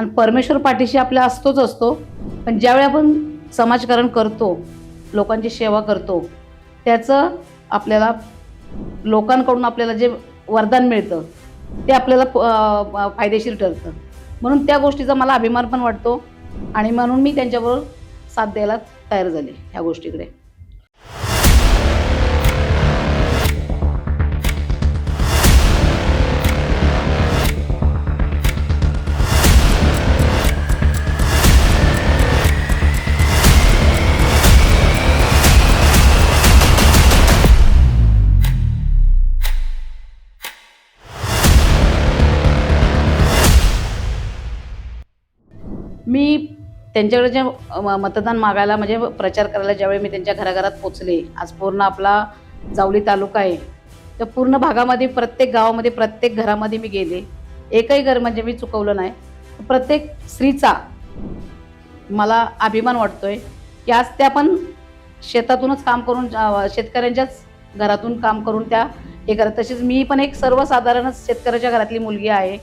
आणि परमेश्वर पाठीशी आपल्या असतोच असतो. पण ज्यावेळी आपण समाजकारण करतो लोकांची सेवा करतो त्याचं आपल्याला लोकांकडून आपल्याला जे वरदान मिळतं ते आपल्याला फायदेशीर ठरतं. म्हणून त्या गोष्टीचा मला अभिमान पण वाटतो आणि म्हणून मी त्यांच्याबरोबर साथ द्यायला तयार झाले ह्या गोष्टीकडे. मी त्यांच्याकडे जे मतदान मागायला म्हणजे प्रचार करायला ज्यावेळी मी त्यांच्या घराघरात पोचले आज पूर्ण आपला जावली तालुका आहे तर पूर्ण भागामध्ये प्रत्येक गावामध्ये प्रत्येक घरामध्ये मी गेले. एकही घर म्हणजे मी चुकवलं नाही. प्रत्येक स्त्रीचा मला अभिमान वाटतोय की आज त्या पण शेतातूनच काम करून शेतकऱ्यांच्याच घरातून काम करून त्या हे करत. तसेच मी पण एक सर्वसाधारणच शेतकऱ्याच्या घरातली मुलगी आहे.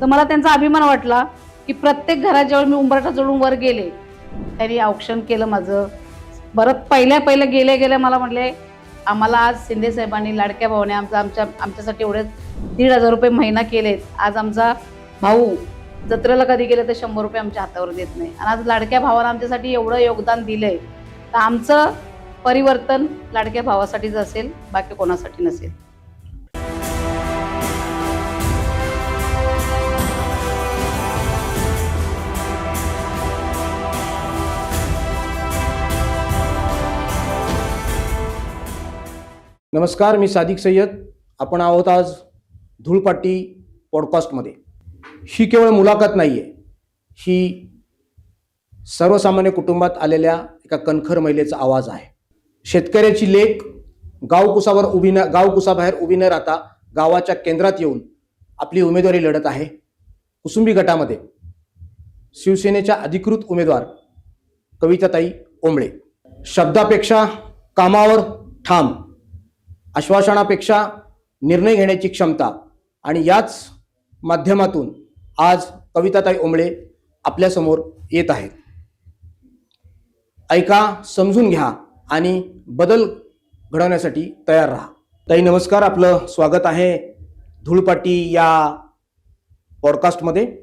तर मला त्यांचा अभिमान वाटला की प्रत्येक घरात मी उंबरठा जोडून वर गेले त्यांनी औक्षण केलं माझं. परत पहिल्या पहिलं गेले गेल्या मला म्हटले आम्हाला आज शिंदे साहेबांनी लाडक्या भावाने आमचा आमच्या आमच्यासाठी एवढे दीड हजार रुपये महिना केलेत. आज आमचा भाऊ जत्रेला कधी गेले तर शंभर रुपये आमच्या हातावर देत नाही. आणि आज लाडक्या भावाला आमच्यासाठी एवढं योगदान दिलंय. तर आमचं परिवर्तन लाडक्या भावासाठीच असेल बाकी कोणासाठी नसेल. नमस्कार मी सादिक सय्यद. आपण आहोत आज धूळपाटी पॉडकास्टमध्ये ही केवळ मुलाखत नाही आहे ही सर्वसामान्य कुटुंबात आलेल्या एका कणखर महिलेचा आवाज आहे. शेतकऱ्याची लेख गावकुसावर उभी न गावकुसाबाहेर उभी न राहता गावाच्या केंद्रात येऊन आपली उमेदवारी लढत आहे. कुसुंबी गटामध्ये शिवसेनेच्या अधिकृत उमेदवार कविताताई ओंबळे. शब्दापेक्षा कामावर ठाम. आश्वासनापेक्षा निर्णय घेण्याची क्षमता आणि याच माध्यमातून आज कविताताई ओंबळे आपल्यासमोर येत आहेत. ऐका समजून घ्या आणि बदल घडवण्यासाठी तयार राहा. ताई नमस्कार. आपलं स्वागत आहे धूळपाटी या पॉडकास्टमध्ये.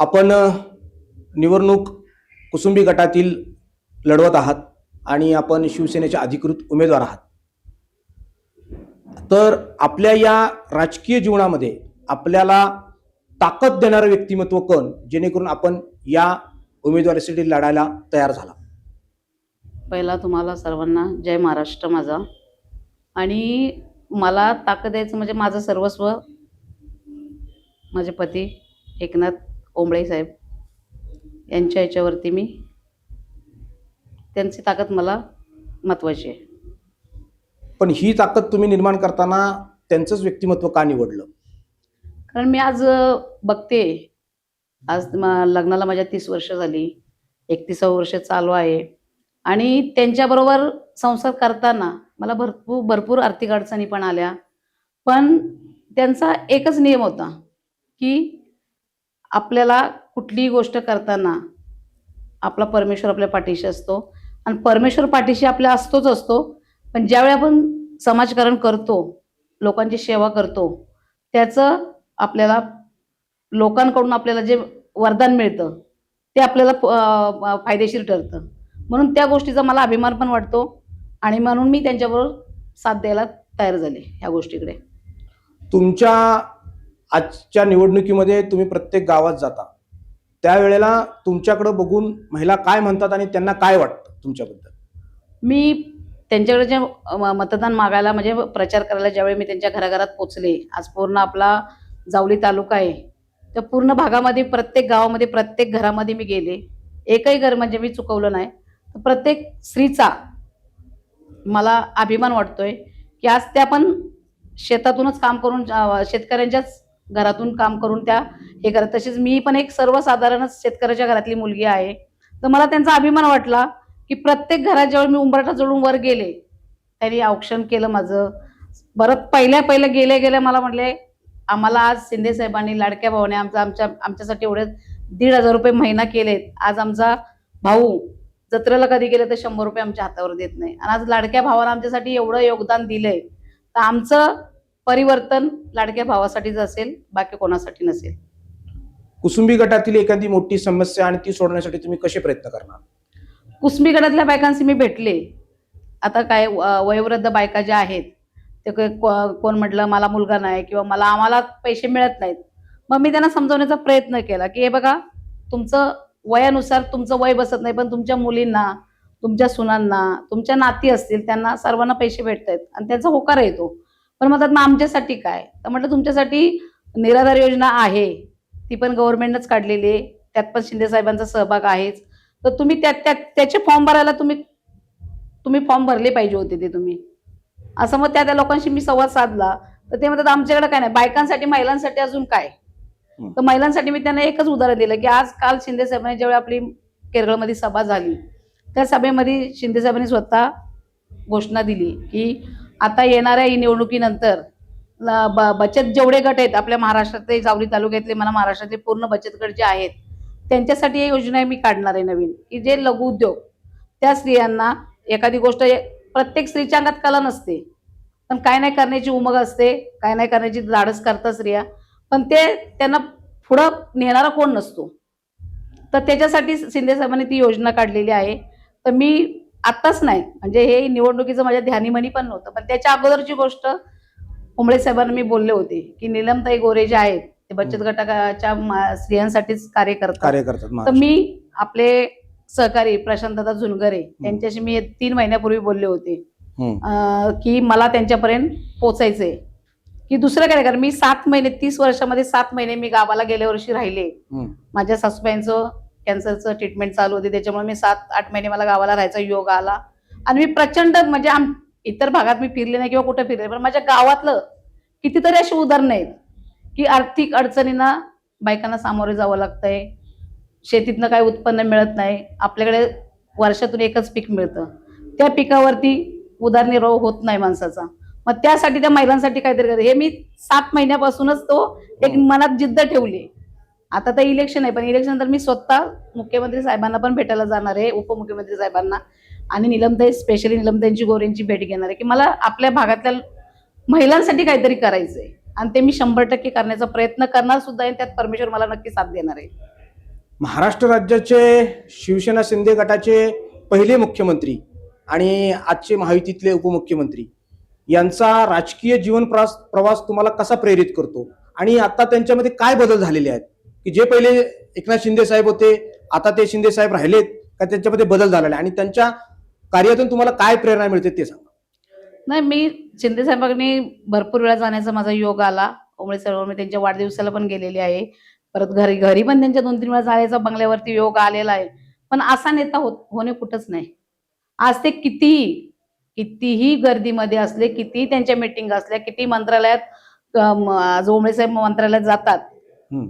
आपण निवडणूक कुसुंबी गटातील लढवत आहात. आणि आपण शिवसेनेचे अधिकृत उमेदवार आहात. तर आपल्या या राजकीय जीवनामध्ये आपल्याला ताकद देणारं व्यक्तिमत्व कोण? जेणेकरून आपण या उमेदवारीसाठी लढायला तयार झाला. पहिला तुम्हाला सर्वांना जय महाराष्ट्र माझा. आणि मला ताकद द्यायचं म्हणजे माझं सर्वस्व माझे पती एकनाथ ओंबळे साहेब यांच्या याच्यावरती मी त्यांची ताकद मला महत्त्वाची आहे. पण ही ताकद तुम्ही निर्माण करताना त्यांचंच व्यक्तिमत्व का निवडलं? कारण मी आज बघते. आज म- लग्नाला माझ्या तीस वर्ष झाली. एकतीसावं वर्ष चालू आहे. आणि त्यांच्याबरोबर संसार करताना मला भरपूर भरपूर आर्थिक अडचणी पण आल्या. पण त्यांचा एकच नियम होता की आपल्याला कुठलीही गोष्ट करताना आपला परमेश्वर आपल्या पाठीशी असतो. आणि परमेश्वर पाठीशी आपल्या असतोच असतो. पण ज्यावेळी आपण समाजकारण करतो लोकांची सेवा करतो त्याचं आपल्याला लोकांकडून आपल्याला जे वरदान मिळतं ते आपल्याला फायदेशीर ठरतं. म्हणून त्या गोष्टीचा मला अभिमान पण वाटतो आणि म्हणून मी त्यांच्याबरोबर साथ द्यायला तयार झाले ह्या गोष्टीकडे. तुमच्या आजच्या निवडणुकीमध्ये तुम्ही प्रत्येक गावात जाता. त्यावेळेला तुमच्याकडे बघून महिला काय म्हणतात आणि त्यांना काय वाटतं? तुमच्याबद्दल? मी त्यांच्याकडे जे मतदान मागायला म्हणजे प्रचार करायला ज्यावेळी मी त्यांच्या घराघरात पोचले आज पूर्ण आपला जावली तालुका आहे त्या पूर्ण भागामध्ये प्रत्येक गावामध्ये प्रत्येक घरामध्ये मी गेले. एकही घर म्हणजे मी चुकवलं नाही. तर प्रत्येक स्त्रीचा मला अभिमान वाटतोय की आज त्या पण शेतातूनच काम करून शेतकऱ्यांच्याच घरातून काम करून त्या हे करत. तसेच मी पण एक सर्वसाधारणच शेतकऱ्याच्या घरातली मुलगी आहे. तर मला त्यांचा अभिमान वाटला की प्रत्येक घरात जेव्हा मी उंबरठा जोडून वर गेले त्यांनी औक्षण केलं माझं. परत पहिल्या पहिल्या गेले गेल्या मला म्हटले आम्हाला आज शिंदे साहेबांनी लाडक्या भावाने आमचा आमच्या आमच्यासाठी एवढे दीड हजार रुपये महिना केलेत. आज आमचा भाऊ जत्रेला कधी गेले तर शंभर रुपये आमच्या हातावर देत नाही. आणि आज लाडक्या भावाला आमच्यासाठी एवढं योगदान दिलंय. तर आमचं परिवर्तन लाडक्या भावासाठीच असेल बाकी कोणासाठी नसेल. कुसुंबी गटातील एखादी मोठी समस्या आणि ती सोडवण्यासाठी तुम्ही कसे प्रयत्न करणार? कुसमीगडातल्या बायकांशी मी भेटले. आता काय व- वयोवृद्ध बायका ज्या आहेत ते को- कोण म्हटलं मला मुलगा नाही किंवा मला आम्हाला पैसे मिळत नाहीत. मग मी त्यांना समजवण्याचा प्रयत्न केला की हे बघा तुमचं वयानुसार तुमचं वय बसत नाही पण तुमच्या मुलींना तुमच्या सुनांना तुमच्या नाती असतील त्यांना सर्वांना पैसे भेटत आहेत आणि त्यांचा होकार येतो पण म्हणतात मग आमच्यासाठी काय? तर म्हटलं तुमच्यासाठी निराधार योजना आहे. ती पण गव्हर्नमेंटनंच काढलेली आहे. त्यात पण शिंदे साहेबांचा सहभाग आहेच. तर तुम्ही त्या त्या त्याचे फॉर्म भरायला तुम्ही तुम्ही फॉर्म भरले पाहिजे होते ते तुम्ही. असं मग त्या त्या लोकांशी मी संवाद साधला. तर ते म्हणतात आमच्याकडे काय नाही. बायकांसाठी महिलांसाठी अजून काय. तर महिलांसाठी मी त्यांना एकच उदाहरण दिलं की आज काल शिंदे साहेबांनी ज्यावेळी आपली केरळमध्ये सभा झाली त्या सभेमध्ये शिंदे साहेबांनी स्वतः घोषणा दिली की आता येणाऱ्या ही निवडणुकीनंतर बचत जेवढे गट आहेत आपल्या महाराष्ट्रातले जावली तालुक्यातले मला महाराष्ट्रातले पूर्ण बचत गट जे आहेत त्यांच्यासाठी ही योजना मी काढणार आहे नवीन. की जे लघु उद्योग त्या स्त्रियांना एखादी गोष्ट प्रत्येक स्त्रीच्या अंगात कला नसते. पण काय नाही करण्याची उमग असते काय नाही करण्याची धाडस करतात स्त्रिया. पण ते त्यांना पुढं नेणारा कोण नसतो. तर त्याच्यासाठी शिंदे साहेबांनी ती योजना काढलेली आहे. तर मी आत्ताच नाही म्हणजे हे निवडणुकीचं माझ्या ध्यानीमनी पण नव्हतं. पण त्याच्या अगोदरची गोष्ट उमळे साहेबांना मी बोलले होते की निलमताई गोरे जे आहेत ते बचत गटाच्या स्त्रियांसाठीच कार्य करतात. कार्य करतात तर. मी आपले सहकारी प्रशांतदा झुनगरे त्यांच्याशी मी तीन महिन्यापूर्वी बोलले होते. की मला त्यांच्यापर्यंत पोचायचंय. की दुसरं काय कारण मी सात महिने तीस वर्षामध्ये सात महिने मी गावाला गेल्या वर्षी राहिले. माझ्या सासूबाईंचं कॅन्सरचं ट्रीटमेंट चालू होती त्याच्यामुळे मी सात आठ महिने मला गावाला राहायचा योग आला. आणि मी प्रचंड म्हणजे आम इतर भागात मी फिरले नाही किंवा कुठे फिरले पण माझ्या गावातलं कितीतरी अशी उदाहरणं आहेत. की आर्थिक अडचणींना बायकांना सामोरे जावं लागतंय. शेतीतनं काही उत्पन्न मिळत नाही. आपल्याकडे वर्षातून एकच पीक मिळतं. त्या पिकावरती उदरनिर्वाह होत नाही माणसाचा. मग त्यासाठी त्या महिलांसाठी काहीतरी करते हे मी सात महिन्यापासूनच तो एक मनात जिद्द ठेवली. आता तर इलेक्शन आहे. पण इलेक्शन नंतर मी स्वतः मुख्यमंत्री साहेबांना पण भेटायला जाणार आहे. उपमुख्यमंत्री साहेबांना. आणि निलमताई स्पेशली निलमताईंची गोरेंची भेट घेणार आहे. की मला आपल्या भागातल्या महिलांसाठी काहीतरी करायचंय. आणि ते मी शंभर टक्के करण्याचा प्रयत्न करणार सुद्धा आहे आणि त्यात परमेश्वर मला नक्की साथ देणार आहे. महाराष्ट्र राज्याचे शिवसेना शिंदे गटाचे पहिले मुख्यमंत्री आणि आजचे महायुतीतले उपमुख्यमंत्री यांचा राजकीय जीवन प्रवास प्रवास तुम्हाला कसा प्रेरित करतो? आणि आता त्यांच्यामध्ये काय बदल झालेले आहेत? की जे पहिले एकनाथ शिंदे साहेब होते आता ते शिंदे साहेब राहिलेत का त्यांच्यामध्ये बदल झालेला आहे? आणि त्यांच्या कार्यातून तुम्हाला काय प्रेरणा मिळते ते सांगा. नाही मी शिंदे साहेबांनी भरपूर वेळा जाण्याचा माझा योग आला. उमळे साहेब मी त्यांच्या वाढदिवसाला पण गेलेली आहे. परत घरी घरी पण त्यांच्या दोन तीन वेळा जाण्याचा बंगल्यावरती योग आलेला आहे. पण असा नेता होत होणे कुठंच नाही. आज ते कितीही कितीही गर्दीमध्ये असले कितीही त्यांच्या मिटिंग असल्या किती मंत्रालयात आज उमळे साहेब मंत्रालयात जातात.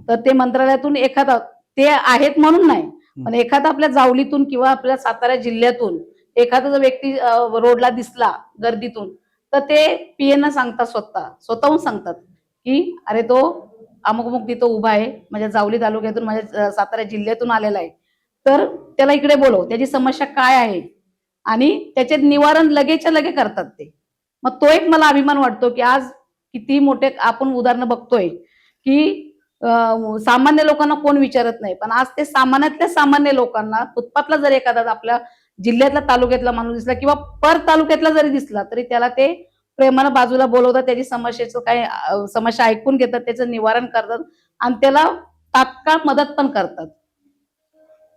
तर ते मंत्रालयातून एखादा ते आहेत म्हणून नाही. पण एखादा आपल्या जावलीतून किंवा आपल्या सातारा जिल्ह्यातून एखादा जर व्यक्ती रोडला दिसला गर्दीतून तर ते पीएन सांगतात स्वतः स्वतःहून सांगतात की अरे तो अमुक अमुक तिथं उभा आहे माझ्या जावली तालुक्यातून माझ्या सातारा जिल्ह्यातून आलेला आहे. तर त्याला इकडे बोलव त्याची समस्या काय आहे? आणि त्याचे निवारण लगेच्या लगे करतात ते. मग तो एक मला अभिमान वाटतो की आज किती मोठे आपण उदाहरणं बघतोय की सामान्य लोकांना कोण विचारत नाही पण आज ते सामान्यातल्या सामान्य लोकांना फुटपाथला जर एखादा आपल्या जिल्ह्यातला तालुक्यातला माणूस दिसला किंवा पर तालुक्यातला जरी दिसला तरी त्याला ते प्रेमानं बाजूला बोलवतात त्याची समस्येचं काय समस्या ऐकून घेतात त्याचं निवारण करतात आणि त्याला तात्काळ मदत पण करतात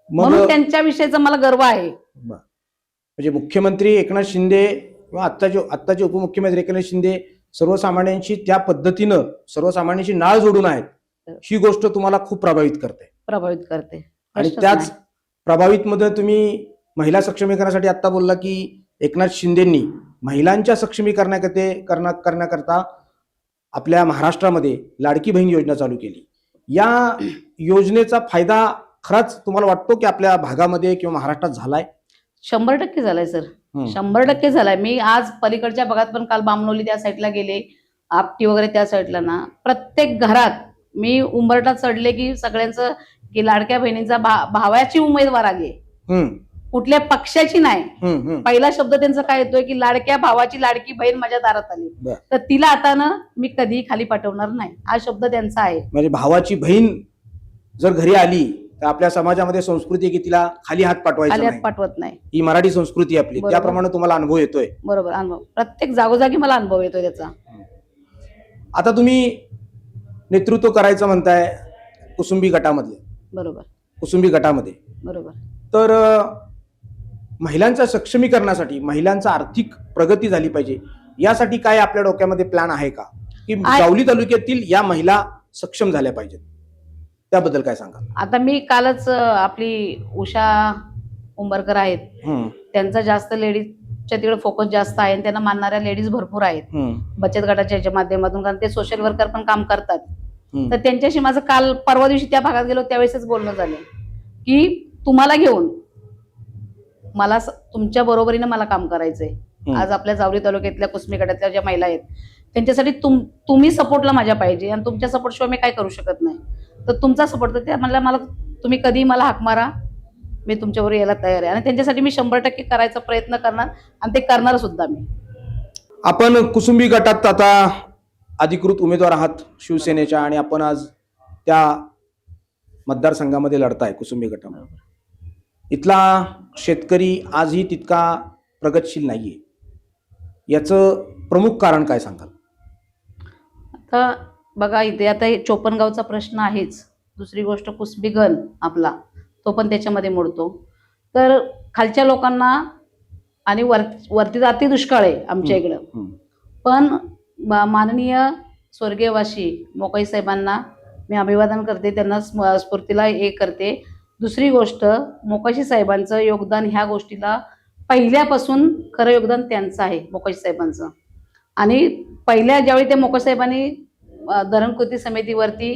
म्हणून मग त्यांच्याविषयीचा मला गर्व आहे. म्हणजे मुख्यमंत्री एकनाथ शिंदे किंवा आत्ताचे आत्ताचे उपमुख्यमंत्री एकनाथ शिंदे सर्वसामान्यांशी त्या पद्धतीनं सर्वसामान्यांशी नाळ जोडून आहेत ही गोष्ट तुम्हाला खूप प्रभावित करते प्रभावित करते आणि त्याच. प्रभावित मध्ये तुम्ही महिला सक्षमीकरणासाठी आता बोलला की एकनाथ शिंदेंनी महिलांच्या सक्षमीकरणाकरते करण्या करण्याकरता आपल्या महाराष्ट्रामध्ये लाडकी बहीण योजना चालू केली. या योजनेचा फायदा खराच तुम्हाला वाटतो की आपल्या भागामध्ये किंवा महाराष्ट्रात झालाय? शंभर टक्के झालाय सर. शंभर टक्के झालाय. मी आज पलीकडच्या भागात पण काल बामनोली त्या साईडला गेले आपटी वगैरे त्या साईडला ना. प्रत्येक घरात मी उंबरटा चढले की सगळ्यांचं की लाडक्या बहिणींचा भावाची उमेदवार आली कुठल्या पक्षाची नाही. पहिला शब्द त्यांचा काय येतोय की लाडक्या भावाची लाडकी बहीण माझ्या दारात आली. तर तिला आता ना मी कधीही खाली पाठवणार नाही. हा शब्द त्यांचा आहे. म्हणजे भावाची बहीण जर घरी आली तर आपल्या समाजामध्ये संस्कृती की तिला खाली हात पाठवायचा खाली हात पाठवत नाही. ही मराठी संस्कृती आपली. त्याप्रमाणे तुम्हाला अनुभव येतोय. बरोबर अनुभव. प्रत्येक जागोजागी मला अनुभव येतोय त्याचा. आता तुम्ही नेतृत्व करायचं म्हणताय कुसुंबी गटामधले. बरोबर. कुसुंबी गटामध्ये. बरोबर. तर महिलांच्या सक्षमीकरणासाठी महिलांचा आर्थिक प्रगती झाली पाहिजे. यासाठी काय आपल्या डोक्यामध्ये प्लॅन आहे का? की. जावली तालुक्यातील या महिला सक्षम झाल्या पाहिजेत. त्याबद्दल काय सांगाल आता मी कालच आपली उषा उंबरकर आहेत. त्यांचा जास्त लेडीजच्या तिकडे फोकस जास्त आहे आणि त्यांना मानणाऱ्या लेडीज भरपूर आहेत. बचत गटाच्या याच्या माध्यमातून कारण ते सोशल वर्कर पण काम करतात. तर त्यांच्याशी माझं काल परवा दिवशी त्या भागात गेलो त्यावेळेसच बोलणं झालं. की तुम्हाला घेऊन मला तुमच्या बरोबरीनं मला काम करायचंय. आज आपल्या जावली तालुक्यातल्या कुसमी गटातल्या ज्या महिला आहेत त्यांच्यासाठी तुम तुम्ही सपोर्टला माझ्या पाहिजे आणि तुमच्या सपोर्ट शिवाय मी काय करू शकत नाही. तर तुमचा सपोर्ट तर त्या म्हणल्या मला तुम्ही कधी मला हाक मारा. मी तुमच्याबरोबर यायला तयार आहे. आणि त्यांच्यासाठी मी शंभर टक्के करायचा प्रयत्न करणार आणि ते करणार सुद्धा मी. आपण कुसुंबी गटात आता अधिकृत उमेदवार आहात शिवसेनेच्या आणि आपण आज त्या मतदारसंघामध्ये लढताय कुसुंबी गटामध्ये. इथला शेतकरी आजही तितका प्रगतशील नाहीये. याचं प्रमुख कारण काय सांगाल? आता बघा इथे आता हे चोपनगावचा प्रश्न आहेच. दुसरी गोष्ट कुसबीगन आपला तो पण त्याच्यामध्ये मोडतो. तर खालच्या लोकांना आणि वर वरती जाती दुष्काळ आहे आमच्या इकडं. पण माननीय स्वर्गीयवासी मोकाई साहेबांना मी अभिवादन करते. त्यांना स्म- स्फूर्तीला हे करते. दुसरी गोष्ट मोकाशी साहेबांचं योगदान ह्या गोष्टीला पहिल्यापासून खरं योगदान त्यांचं आहे मोकाशी साहेबांचं. आणि पहिल्या ज्यावेळी ते मोकाशी साहेबांनी अं, धरण कृती समितीवरती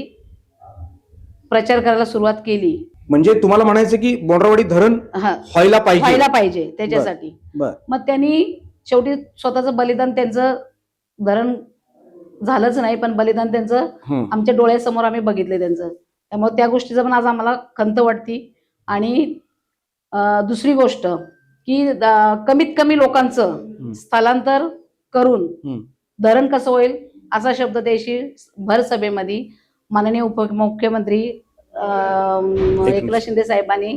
प्रचार करायला सुरुवात केली. म्हणजे तुम्हाला म्हणायचं की बोंडरवाडी धरण व्हायला पाहिजे. व्हायला पाहिजे त्याच्यासाठी. मग त्यांनी शेवटी स्वतःचं बलिदान त्यांचं धरण झालंच नाही पण बलिदान त्यांचं. आमच्या डोळ्यासमोर आम्ही बघितले त्यांचं. त्यामुळे त्या गोष्टीचं पण आज आम्हाला खंत वाटती. आणि दुसरी गोष्ट की कमीत कमी लोकांचं स्थलांतर करून. धरण कसं होईल असा शब्द त्याशी भर सभेमध्ये माननीय उपमुख्यमंत्री एकनाथ शिंदे साहेबांनी.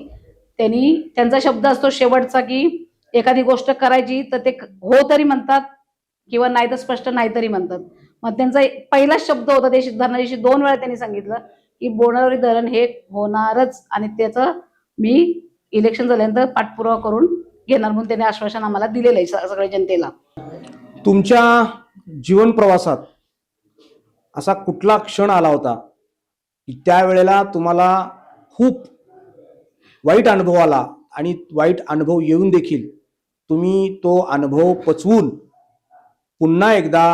त्यांनी त्यांचा शब्द असतो शेवटचा की एखादी गोष्ट करायची तर ते हो तरी म्हणतात किंवा नाही तर स्पष्ट नाही तरी म्हणतात. मग त्यांचा पहिलाच शब्द होता त्या धरणादिवशी दोन वेळा त्यांनी सांगितलं. की बोनावरी धरण हे होणारच आणि त्याचं मी इलेक्शन झाल्यानंतर पाठपुरावा करून घेणार म्हणून त्यांनी आश्वासन आम्हाला दिलेलं आहे सगळ्या जनतेला. तुमच्या जीवन प्रवासात असा कुठला क्षण आला होता की त्यावेळेला तुम्हाला खूप वाईट अनुभव आला आणि वाईट अनुभव येऊन देखील तुम्ही तो अनुभव पचवून पुन्हा एकदा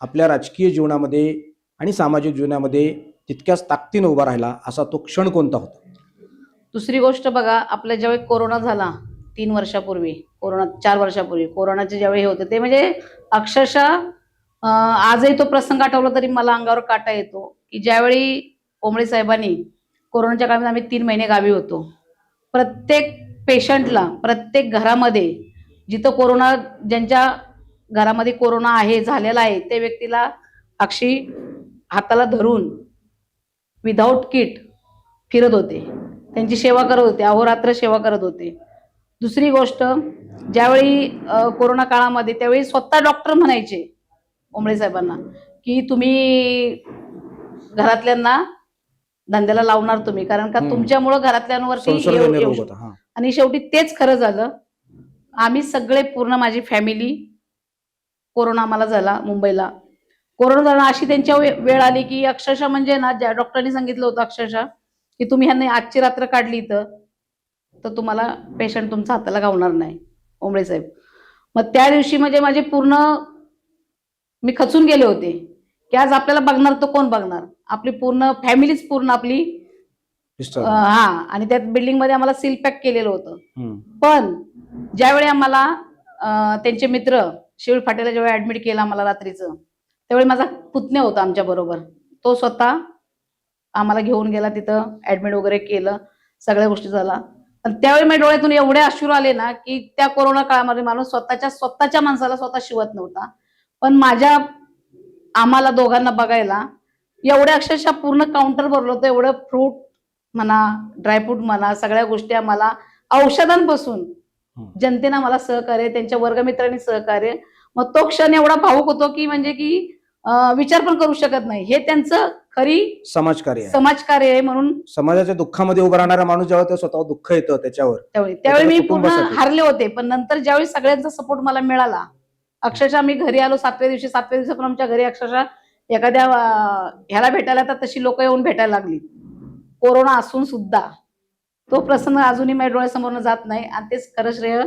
आपल्या राजकीय जीवनामध्ये आणि सामाजिक जीवनामध्ये तितक्याच ताकदीनं उभा राहिला असा तो क्षण कोणता होता? दुसरी गोष्ट बघा आपल्या ज्यावेळी कोरोना झाला तीन वर्षापूर्वी कोरोना चार वर्षापूर्वी कोरोनाचे ज्यावेळी हे होते ते म्हणजे अक्षरशः अं, आजही तो प्रसंग आठवला तरी मला अंगावर काटा येतो की ज्यावेळी कोंबळे साहेबांनी कोरोनाच्या काळात आम्ही तीन महिने गावी होतो प्रत्येक पेशंटला प्रत्येक घरामध्ये जिथं कोरोना ज्यांच्या घरामध्ये कोरोना आहे झालेला आहे त्या व्यक्तीला अक्षी हाताला धरून विदाऊट किट फिरत होते. त्यांची सेवा करत होते अहोरात्र सेवा करत होते. दुसरी गोष्ट ज्यावेळी कोरोना काळामध्ये त्यावेळी स्वतः डॉक्टर म्हणायचे ओंबळे साहेबांना की तुम्ही घरातल्यांना धंद्याला लावणार तुम्ही कारण का. तुमच्यामुळं घरातल्यांवरती आणि शेवटी तेच खरं झालं. आम्ही सगळे पूर्ण माझी फॅमिली कोरोना आम्हाला झाला मुंबईला. कोरोना झाला अशी त्यांच्या वेळ आली की अक्षरशः म्हणजे ना ज्या डॉक्टरांनी सांगितलं होतं अक्षरशः की तुम्ही ह्यांनी आजची रात्र काढली इथं तर तुम्हाला पेशंट तुमचा हाताला गावणार नाही. ओंबळे साहेब. मग त्या दिवशी म्हणजे माझे पूर्ण मी खचून गेले होते की आज आपल्याला बघणार तर कोण बघणार? आपली पूर्ण फॅमिलीच पूर्ण आपली हा आणि त्यात बिल्डिंगमध्ये आम्हाला सील पॅक केलेलं होतं. पण ज्यावेळी आम्हाला त्यांचे मित्र शिवळ फाटेला ज्यावेळी ऍडमिट केलं आम्हाला रात्रीचं त्यावेळी माझा पुतण्या होता आमच्या बरोबर. तो स्वतः आम्हाला घेऊन गेला तिथं ऍडमिट वगैरे केलं सगळ्या गोष्टी झाला पण त्यावेळी माझ्या डोळ्यातून एवढे अश्रू आले ना की त्या कोरोना काळामध्ये माणूस स्वतःच्या स्वतःच्या माणसाला स्वतः शिवत नव्हता. पण माझ्या आम्हाला दोघांना बघायला एवढ्या अक्षरशः पूर्ण काउंटर भरलं होतं एवढं फ्रूट म्हणा ड्रायफ्रूट म्हणा सगळ्या गोष्टी आम्हाला औषधांपासून. जनतेनं मला सहकार्य त्यांच्या वर्गमित्रांनी सहकार्य. मग तो क्षण एवढा भावूक होतो की म्हणजे की विचार पण करू शकत नाही. हे त्यांचं खरी समाजकार्य आहे. समाजकार्य आहे म्हणून समाजाच्या दुःखामध्ये उभा राहणारा माणूस जेव्हा स्वतः दुःख येतं त्याच्यावर त्यावेळी त्यावेळी मी पूर्ण कुटुंबासाठी. हारले होते पण नंतर ज्यावेळी सगळ्यांचा सपोर्ट मला मिळाला अक्षरशः मी घरी आलो सातव्या दिवशी सातव्या दिवशी पण आमच्या घरी अक्षरशः एखाद्या अं, ह्याला भेटायला तर तशी लोक येऊन भेटायला लागली. कोरोना असून सुद्धा. तो प्रसंग अजूनही माझ्या डोळ्यासमोर जात नाही आणि तेच खरं श्रेय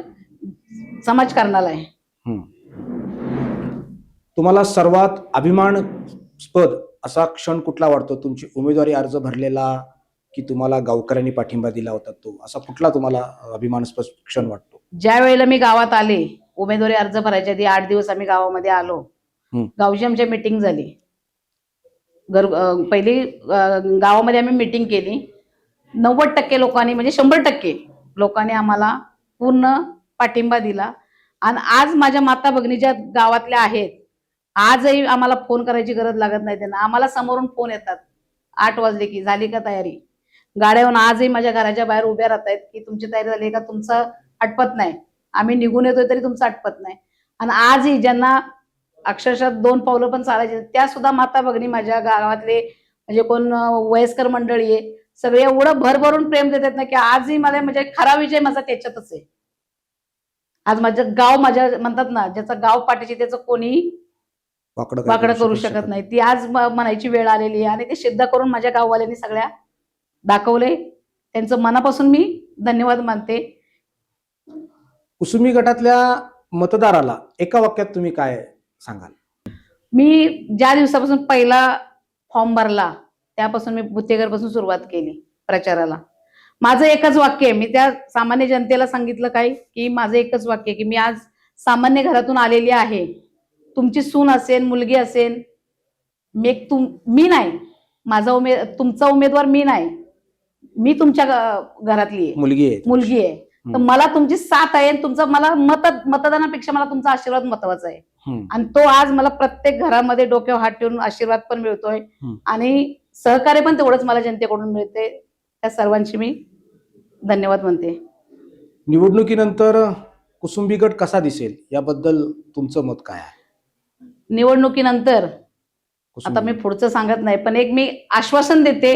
समाजकारणाला आहे. हम्म. तुम्हाला सर्वात अभिमानस्पद असा क्षण कुठला वाटतो? तुमची उमेदवारी अर्ज भरलेला की तुम्हाला गावकऱ्यांनी पाठिंबा दिला होता तो? असा कुठला तुम्हाला अभिमानास्पद क्षण वाटतो? ज्या वेळेला मी गावात आले उमेदवारी अर्ज भरायच्या आधी आठ दिवस आम्ही गावामध्ये आलो. गावची आमच्या मिटिंग झाली. घर पहिली गावामध्ये आम्ही मिटिंग केली. नव्वद टक्के लोकांनी म्हणजे शंभर टक्के लोकांनी आम्हाला पूर्ण पाठिंबा दिला. आणि आज माझ्या माता भगिनी ज्या गावातल्या आहेत आजही आम्हाला फोन करायची गरज लागत नाही त्यांना. आम्हाला समोरून फोन येतात. आठ वाजले की झाली का तयारी? गाड्यावरून आजही माझ्या घराच्या बाहेर उभ्या राहत आहेत की तुमची तयारी झाली का? तुमचं आटपत नाही. आम्ही निघून येतोय तरी तुमचं आटपत नाही. आणि आजही ज्यांना अक्षरशः दोन पावलं पण चालायचे त्या सुद्धा माता भगिनी माझ्या गावातले म्हणजे कोण वयस्कर मंडळी आहे सगळे एवढं भरभरून प्रेम देतात ना की आजही मला म्हणजे खरा विजय माझा त्याच्यातच आहे. आज माझं गाव माझ्या म्हणतात ना ज्याचं गाव पाठीशी त्याचं कोणी वाकडं करू शकत नाही. ती आज म्हणायची वेळ आलेली आहे आणि ते सिद्ध करून माझ्या गाववाल्यांनी सगळ्या दाखवले. त्यांचं मनापासून मी धन्यवाद मानते. कुसुमी गटातल्या मतदाराला एका वाक्यात तुम्ही काय सांगाल? मी ज्या दिवसापासून पहिला फॉर्म भरला त्यापासून मी बुद्धेघरपासून सुरुवात केली प्रचाराला. माझं एकच वाक्य आहे. मी त्या सामान्य जनतेला सांगितलं काय की माझं एकच वाक्य की मी आज सामान्य घरातून आलेली आहे. तुमची सून असेल मुलगी असेल मी तुम मी नाही. माझा उमेद तुमचा उमेदवार मी नाही. मी तुमच्या घरातली आहे. मुलगी आहे मुलगी आहे. तर. मला तुमची साथ आहे तुमचं मला मत मतदानापेक्षा मला तुमचा आशीर्वाद महत्त्वाचा आहे. आणि तो आज मला प्रत्येक घरामध्ये डोक्यावर हात ठेवून आशीर्वाद पण मिळतोय. आणि सहकार्य पण तेवढंच मला जनतेकडून मिळते त्या सर्वांची मी धन्यवाद म्हणते. निवडणुकीनंतर कुसुंबी गट कसा दिसेल? याबद्दल तुमचं मत काय आहे? निवडणुकीनंतर कुसुंबी आता मी पुढचं सांगत नाही पण एक मी आश्वासन देते.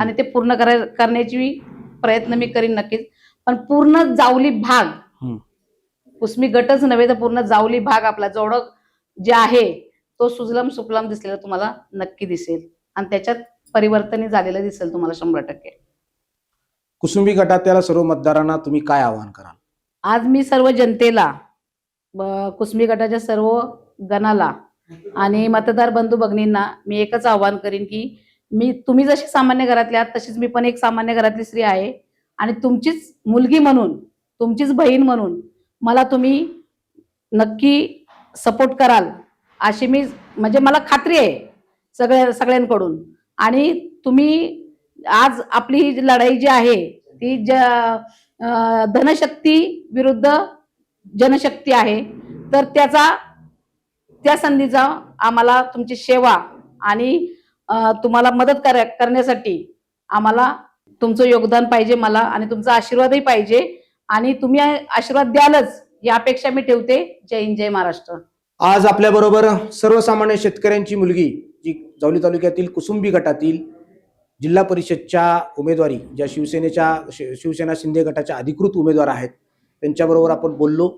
आणि ते पूर्ण करण्याची प्रयत्न मी करीन नक्कीच. पण पूर्ण जावली भाग. कुसमी गटच नव्हे तर पूर्ण जावली भाग आपला जेवढं जे आहे तो सुजलम सुफलाम दिसलेला तुम्हाला नक्की दिसेल. आणि त्याच्यात परिवर्तनही झालेलं दिसेल तुम्हाला शंभर टक्के. कुसुंबी गटातील सर्व मतदारांना तुम्ही काय आवाहन कराल? आज मी सर्व जनतेला ब- कुसमी गटाच्या सर्व गणाला आणि मतदार बंधू भगिनींना मी एकच आवाहन करीन की मी तुम्ही जशी सामान्य घरातली आहात तशीच मी पण एक सामान्य घरातली स्त्री आहे. आणि तुमचीच मुलगी म्हणून तुमचीच बहीण म्हणून मला तुम्ही नक्की सपोर्ट कराल अशी मी म्हणजे मला खात्री आहे सगळ्या सगळ्यांकडून. आणि तुम्ही आज आपली ही जी लढाई जी आहे ती ज धनशक्ती विरुद्ध जनशक्ती आहे तर त्याचा त्या संधीचा आम्हाला तुमची सेवा आणि तुम्हाला मदत कर करण्यासाठी आम्हाला तुमचं योगदान पाहिजे मला आणि तुमचा आशीर्वादही पाहिजे. आणि तुम्ही आशीर्वाद द्यालच या अपेक्षा मी ठेवते. जय हिंद जय महाराष्ट्र. आज आपल्या बरोबर सर्वसामान्य शेतकऱ्यांची मुलगी जी जावली तालुक्यातील कुसुंबी गटातील जिल्हा परिषदच्या उमेदवारी ज्या शिवसेनेच्या शिवसेना शिंदे गटाच्या अधिकृत उमेदवार आहेत त्यांच्याबरोबर आपण बोललो.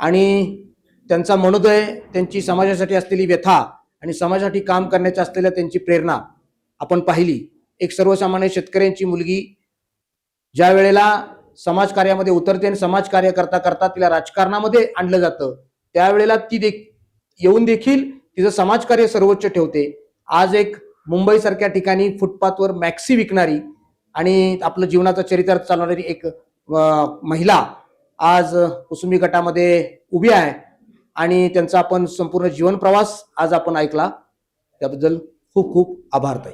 आणि त्यांचा मनोदय त्यांची समाजासाठी असलेली व्यथा आणि समाजासाठी काम करण्याच्या असलेल्या त्यांची प्रेरणा आपण पाहिली. एक सर्वसामान्य शेतकऱ्यांची मुलगी ज्या वेळेला समाजकार्यामध्ये उतरते आणि समाजकार्य करता करता तिला राजकारणामध्ये आणलं जातं त्यावेळेला ती देख येऊन देखील तिचं समाजकार्य सर्वोच्च ठेवते. आज एक मुंबईसारख्या ठिकाणी फुटपाथवर मॅक्सी विकणारी आणि आपलं जीवनाचं चरित्र चालवणारी एक महिला आज कुसुमी गटामध्ये उभी आहे. आणि त्यांचा आपण संपूर्ण जीवन प्रवास आज आपण ऐकला. त्याबद्दल खूप खूप आभार ताई.